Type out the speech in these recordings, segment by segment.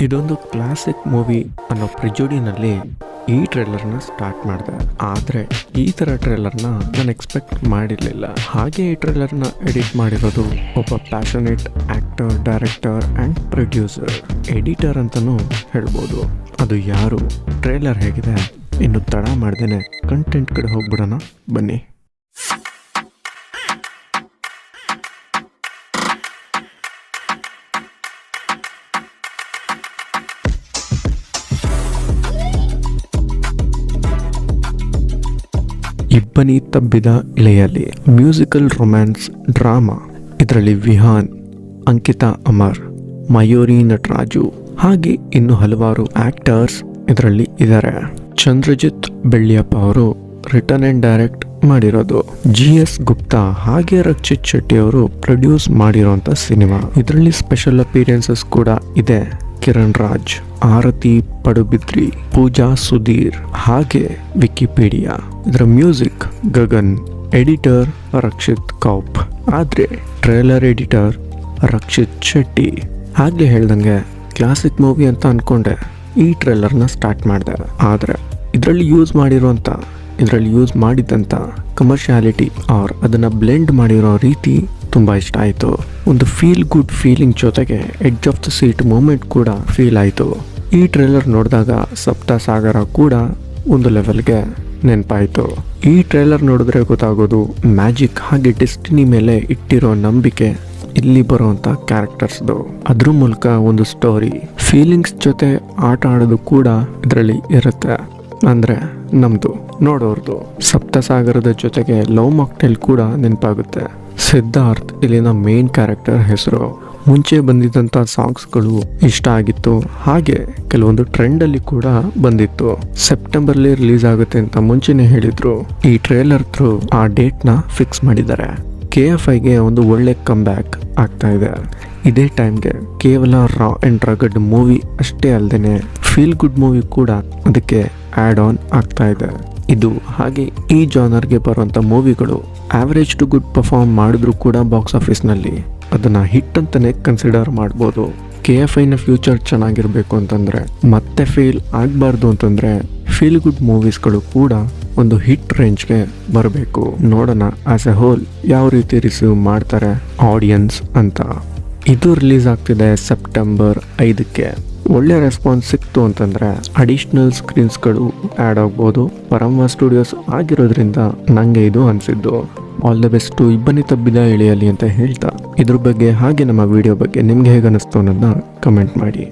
ಇದೊಂದು classic movie ಅನ್ನೋ ಪ್ರಿಜೋಡಿನಲ್ಲಿ ಈ ಟ್ರೇಲರ್ನ ಸ್ಟಾರ್ಟ್ ಮಾಡಿದೆ. ಆದರೆ ಈ ಥರ ಟ್ರೇಲರ್ನ ನಾನು ಎಕ್ಸ್ಪೆಕ್ಟ್ ಮಾಡಿರಲಿಲ್ಲ. ಹಾಗೆ ಈ ಟ್ರೇಲರ್ನ ಎಡಿಟ್ ಮಾಡಿರೋದು ಒಬ್ಬ passionate actor director and producer editor ಅಂತಲೂ ಹೇಳ್ಬೋದು. ಅದು ಯಾರು? ಟ್ರೇಲರ್ ಹೇಗಿದೆ? ಇನ್ನು ತಡ ಮಾಡ್ದೇನೆ. ಕಂಟೆಂಟ್ ಕಡೆ ಹೋಗ್ಬಿಡೋಣ. ಬನ್ನಿ. ಇಬ್ಬನಿ ತಬ್ಬಿದ ಇಳೆಯಲ್ಲಿ ಮ್ಯೂಸಿಕಲ್ ರೊಮ್ಯಾನ್ಸ್ ಡ್ರಾಮಾ. ಇದರಲ್ಲಿ ವಿಹಾನ್, ಅಂಕಿತಾ ಅಮರ್, ಮಯೂರಿ ನಟರಾಜು ಹಾಗೆ ಇನ್ನು ಹಲವಾರು ಆಕ್ಟರ್ಸ್ ಇದರಲ್ಲಿ ಇದ್ದಾರೆ ಚಂದ್ರಜಿತ್ ಬೆಳ್ಳಿಯಪ್ಪ ಅವರು ರಿಟರ್ನ್ ಅಂಡ್ ಡೈರೆಕ್ಟ್ ಮಾಡಿರೋದು. ಜಿ ಎಸ್ ಗುಪ್ತಾ ಹಾಗೆ ರಕ್ಷಿತ್ ಶೆಟ್ಟಿ ಅವರು ಪ್ರೊಡ್ಯೂಸ್ ಮಾಡಿರುವಂತ ಸಿನಿಮಾ. ಇದರಲ್ಲಿ ಸ್ಪೆಷಲ್ ಅಪಿಯರೆನ್ಸಸ್ ಕೂಡ ಇದೆ. ಕಿರಣ್ ರಾಜ್, ಆರತಿ ಪಡುಬಿದ್ರಿ, ಪೂಜಾ ಸುಧೀರ್ ಹಾಗೆ ವಿಕಿಪೀಡಿಯಾ. ಇದರ ಮ್ಯೂಸಿಕ್ ಗಗನ್, ಎಡಿಟರ್ ರಕ್ಷಿತ್ ಕೌಪ್. ಆದ್ರೆ ಟ್ರೇಲರ್ ಎಡಿಟರ್ ರಕ್ಷಿತ್ ಶೆಟ್ಟಿ. ಹಾಗೆ ಹೇಳ್ದಂಗೆ ಕ್ಲಾಸಿಕ್ ಮೂವಿ ಅಂತ ಅನ್ಕೊಂಡೆ ಈ ಟ್ರೇಲರ್ನ ಸ್ಟಾರ್ಟ್ ಮಾಡಿದೆ. ಆದರೆ ಇದರಲ್ಲಿ ಯೂಸ್ ಮಾಡಿರುವಂಥ ಇದರಲ್ಲಿ ಯೂಸ್ ಮಾಡಿದ್ದಂಥ ಕಮರ್ಷಿಯಾಲಿಟಿ ಆರ್ ಅದನ್ನು ಬ್ಲೆಂಡ್ ಮಾಡಿರೋ ರೀತಿ ತುಂಬ ಇಷ್ಟ ಆಯಿತು. ಒಂದು ಫೀಲ್ ಗುಡ್ ಫೀಲಿಂಗ್ ಜೊತೆಗೆ edge of the seat moment ಕೂಡ ಫೀಲ್ ಆಯಿತು. ಈ ಟ್ರೇಲರ್ ನೋಡಿದಾಗ ಸಪ್ತ ಸಾಗರ ಕೂಡ ಒಂದು ಲೆವೆಲ್ಗೆ ನೆನಪಾಯಿತು. ಈ ಟ್ರೇಲರ್ ನೋಡಿದ್ರೆ ಗೊತ್ತಾಗೋದು ಮ್ಯಾಜಿಕ್ ಹಾಗೆ ಡೆಸ್ಟಿನಿ ಮೇಲೆ ಇಟ್ಟಿರೋ ನಂಬಿಕೆ ಇಲ್ಲಿ ಬರುವಂಥ ಕ್ಯಾರೆಕ್ಟರ್ಸ್ದು ಅದ್ರ ಮೂಲಕ ಒಂದು ಸ್ಟೋರಿ ಫೀಲಿಂಗ್ಸ್ ಜೊತೆ ಆಟ ಆಡೋದು ಕೂಡ ಇದರಲ್ಲಿ ಇರುತ್ತೆ. ಅಂದರೆ ನಮ್ಮದು ನೋಡೋರ್ದು. ಸಪ್ತಸಾಗರದ ಜೊತೆಗೆ ಲವ್ ಮಾಕ್ಟೇಲ್ ಕೂಡ ನೆನಪಾಗುತ್ತೆ. ಸಿದ್ಧಾರ್ಥ್ ಇಲ್ಲಿನ ಮೇನ್ ಕ್ಯಾರೆಕ್ಟರ್ ಹೆಸರು. ಮುಂಚೆ ಬಂದಿದ್ದಂಥ ಸಾಂಗ್ಸ್ಗಳು ಇಷ್ಟ ಆಗಿತ್ತು. ಹಾಗೆ ಕೆಲವೊಂದು ಟ್ರೆಂಡಲ್ಲಿ ಕೂಡ ಬಂದಿತ್ತು. ಸೆಪ್ಟೆಂಬರ್ಲಿ ರಿಲೀಸ್ ಆಗುತ್ತೆ ಅಂತ ಮುಂಚೆನೆ ಹೇಳಿದ್ರು. ಈ ಟ್ರೇಲರ್ ಥ್ರೂ ಆ ಡೇಟ್ನ ಫಿಕ್ಸ್ ಮಾಡಿದ್ದಾರೆ. ಕೆ ಎಫ್ ಐಗೆ ಒಂದು ಒಳ್ಳೆ ಕಮ್ ಬ್ಯಾಕ್ ಆಗ್ತಾ ಇದೆ. ಇದೇ ಟೈಮ್ಗೆ ಕೇವಲ ರಾ ಅಂಡ್ ರಗಡ್ ಮೂವಿ ಅಷ್ಟೇ ಅಲ್ಲದೆ ಫೀಲ್ ಗುಡ್ ಮೂವಿ ಕೂಡ ಅದಕ್ಕೆ ಆ್ಯಡ್ ಆನ್ ಆಗ್ತಾ ಇದೆ. ಇದು ಹಾಗೆ ಈ ಜಾನರ್ಗೆ ಬರುವಂಥ ಮೂವಿಗಳು ಆವರೇಜ್ ಟು ಗುಡ್ ಪರ್ಫಾರ್ಮ್ ಮಾಡಿದ್ರು ಕೂಡ ಬಾಕ್ಸ್ ಆಫೀಸ್ನಲ್ಲಿ ಅದನ್ನು ಹಿಟ್ ಅಂತಲೇ ಕನ್ಸಿಡರ್ ಮಾಡ್ಬೋದು. ಕೆ ಎಫ್ ಐನ ಫ್ಯೂಚರ್ ಚೆನ್ನಾಗಿರಬೇಕು ಅಂತಂದರೆ, ಮತ್ತೆ ಫೇಲ್ ಆಗಬಾರ್ದು ಅಂತಂದರೆ ಫೀಲ್ ಗುಡ್ ಮೂವೀಸ್ಗಳು ಕೂಡ ಒಂದು ಹಿಟ್ ರೇಂಜ್ಗೆ ಬರಬೇಕು. ನೋಡೋಣ ಆಸ್ ಎ ಹೋಲ್ ಯಾವ ರೀತಿ ರಿಸೀವ್ ಮಾಡ್ತಾರೆ ಆಡಿಯನ್ಸ್ ಅಂತ. ಇದು ರಿಲೀಸ್ ಆಗ್ತಿದೆ ಸೆಪ್ಟೆಂಬರ್ ಐದಕ್ಕೆ. ಒಳ್ಳೆ ರೆಸ್ಪಾನ್ಸ್ ಸಿಕ್ತು ಅಂತಂದರೆ ಅಡಿಷ್ನಲ್ ಸ್ಕ್ರೀನ್ಸ್ಗಳು ಆ್ಯಡ್ ಆಗ್ಬೋದು. ಪರಮ ಸ್ಟುಡಿಯೋಸ್ ಆಗಿರೋದ್ರಿಂದ ನನಗೆ ಇದು ಅನಿಸಿದ್ದು. ಆಲ್ ದ ಬೆಸ್ಟ್ ಇಬ್ಬನಿ ತಬ್ಬಿದ ಎಳೆಯಲಿ ಅಂತ ಹೇಳ್ತಾ. ಇದ್ರ ಬಗ್ಗೆ ಹಾಗೆ ನಮ್ಮ ವಿಡಿಯೋ ಬಗ್ಗೆ ನಿಮ್ಗೆ ಹೇಗೆ ಅನಿಸ್ತು ಅನ್ನೋದನ್ನ ಕಮೆಂಟ್ ಮಾಡಿ.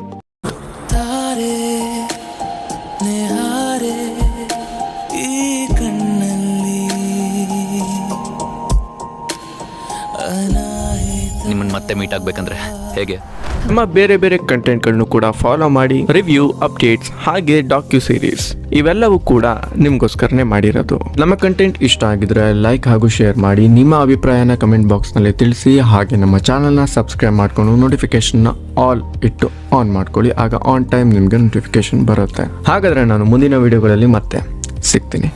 ನಿಮ್ಮನ್ನ ಮತ್ತೆ ಮೀಟ್ ಆಗ್ಬೇಕಂದ್ರೆ ಹೇಗೆ? ನಮ್ಮ ಬೇರೆ ಬೇರೆ ಕಂಟೆಂಟ್ಗಳನ್ನು ಕೂಡ ಫಾಲೋ ಮಾಡಿ ರಿವ್ಯೂ ಅಪ್ಡೇಟ್ಸ್ ಹಾಗೆ ಡಾಕ್ಯು ಸೀರೀಸ್ ಇವೆಲ್ಲವೂ ಕೂಡ ನಿಮ್ಗೋಸ್ಕರನೇ ಮಾಡಿರೋದು. ನಮ್ಮ ಕಂಟೆಂಟ್ ಇಷ್ಟ ಆಗಿದ್ರೆ ಲೈಕ್ ಹಾಗೂ ಶೇರ್ ಮಾಡಿ, ನಿಮ್ಮ ಅಭಿಪ್ರಾಯನ ಕಮೆಂಟ್ ಬಾಕ್ಸ್ನಲ್ಲಿ ತಿಳಿಸಿ, ಹಾಗೆ ನಮ್ಮ ಚಾನಲ್ನ ಸಬ್ಸ್ಕ್ರೈಬ್ ಮಾಡ್ಕೊಂಡು ನೋಟಿಫಿಕೇಶನ್ನ ಆಲ್ ಇಟ್ಟು ಆನ್ ಮಾಡ್ಕೊಳ್ಳಿ, ಆಗ ಆನ್ ಟೈಮ್ ನಿಮಗೆ ನೋಟಿಫಿಕೇಶನ್ ಬರುತ್ತೆ. ಹಾಗಾದ್ರೆ ನಾನು ಮುಂದಿನ ವಿಡಿಯೋಗಳಲ್ಲಿ ಮತ್ತೆ ಸಿಗ್ತೀನಿ.